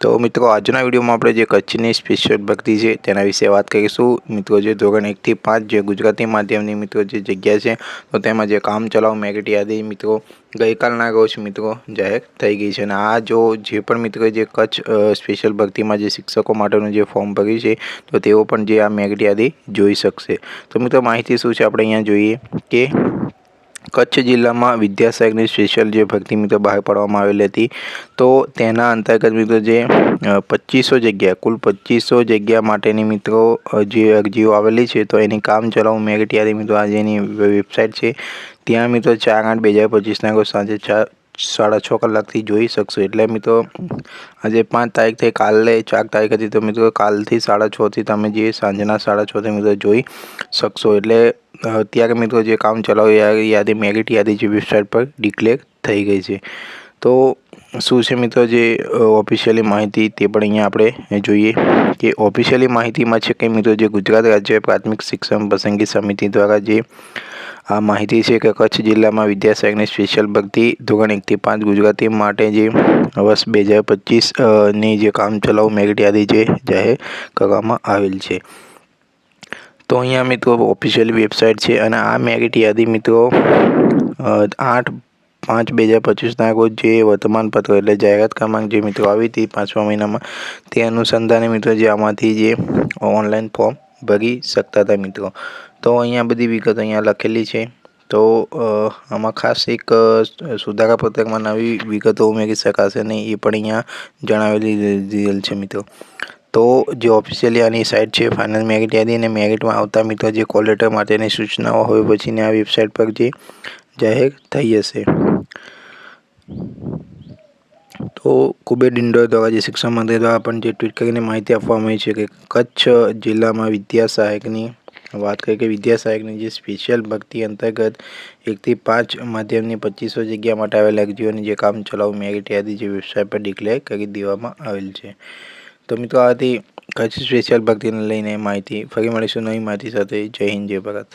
તો મિત્રો, આજના વિડીયોમાં આપણે જે કચ્છની સ્પેશિયલ ભક્તિ છે તેના વિશે વાત કરીશું. મિત્રો, જે ધોરણ એકથી પાંચ જે ગુજરાતી માધ્યમની મિત્રો જે જગ્યા છે, તો તેમાં જે કામ ચલાવ મેરિટ યાદી, મિત્રો, ગઈકાલના રોજ મિત્રો જાહેર થઈ ગઈ છે. અને આ જો જે પણ મિત્રો જે કચ્છ સ્પેશિયલ ભરતીમાં જે શિક્ષકો માટેનું જે ફોર્મ ભર્યું છે, તો તેઓ પણ જે આ મેરિટ યાદી જોઈ શકશે. તો મિત્રો, માહિતી શું છે? આપણે અહીંયા જોઈએ કે કચ્છ જિલ્લામાં વિદ્યાસાગરની સ્પેશિયલ જે ભરતી મિત્રો બહાર પાડવામાં આવેલી હતી, તો તેના અંતર્ગત મિત્રો જે પચીસો જગ્યા, કુલ પચીસો જગ્યા માટેની મિત્રો જે અરજીઓ આવેલી છે, તો એની કામ ચલાવ મેરિટ યાદી મિત્રો આજે એની વેબસાઇટ છે. ત્યાં મિત્રો ચાર આઠ બે હજાર પચીસના રોજ સાંજે ચાર સાડા છ કલાકથી જોઈ શકશો. એટલે મિત્રો આજે પાંચ તારીખ થઈ, કાલે ચાર તારીખ હતી, તો મિત્રો કાલથી સાડા છથી તમે જે સાંજના સાડા છથી મિત્રો જોઈ શકશો. એટલે અત્યારે મિત્રો જે કામ ચલાવ યાદી મેરિટ યાદી જે વેબસાઇટ પર ડિક્લેર થઈ ગઈ છે. તો શું છે મિત્રો જે ઓફિશિયલી માહિતી તે પણ અહીંયા આપણે જોઈએ કે ઓફિશિયલી માહિતીમાં છે કે મિત્રો જે ગુજરાત રાજ્ય પ્રાથમિક શિક્ષણ પસંદગી સમિતિ દ્વારા જે આ માહિતી છે કે કચ્છ જિલ્લામાં વિદ્યાસાગરની સ્પેશિયલ ભરતી ધોરણ એકથી પાંચ ગુજરાતી માટે જે વર્ષ બે હજાર પચીસની જે કામચલાઉ મેરિટ યાદી જે જાહેર કરવામાં આવેલ છે. તો અહીંયા મિત્રો ઓફિશિયલ વેબસાઇટ છે અને આ મેરિટ યાદી મિત્રો આઠ પાંચ બે હજાર પચીસના રોજ જે વર્તમાનપત્ર એટલે જાહેરાત ક્રમાંક જે મિત્રો આવી હતી પાંચમા મહિનામાં, તે અનુસંધાને મિત્રો જે આમાંથી જે ઓનલાઈન ફોર્મ ભરી શકતા હતા મિત્રો. તો અહીંયા બધી વિગતો અહીંયા લખેલી છે. તો આમાં ખાસ એક સુધારા પત્રકમાં નવી વિગતો ઉમેરી શકાશે નહીં, એ પણ અહીંયા જણાવેલી દીધેલ છે મિત્રો. તો, જે ઓફિશિયલી આની સાઇટ છે, ફાઇનલ મેરિટ યાદી અને મેરિટમાં આવતા મિત્રો જે કોલ લેટર માટેની સૂચનાઓ હોય પછીની આ વેબસાઇટ પર જે જાહેર થઈ જશે તો કુબેર ડિંડોર દ્વારા જે શિક્ષણ મંત્રી દ્વારા પણ જે ટ્વીટ કરીને માહિતી આપવામાં આવી છે કે કચ્છ જિલ્લામાં વિદ્યા સહાયકની વાત કરીએ કે વિદ્યા સહાયકની જે સ્પેશિયલ ભરતી અંતર્ગત એકથી પાંચ માધ્યમની પચીસો જગ્યા માટે આવેલ અરજીઓની જે કામ ચલાવ મેરિટ યાદી જે વેબસાઇટ પર ડિક્લેર કરી દેવામાં આવેલ છે. તો મિત્રો, આથી કચ્છ સ્પેશિયલ ભક્તિને લઈને માહિતી ફરી મળીશું નવી માહિતી સાથે. જય હિન્દ, જય ભારત.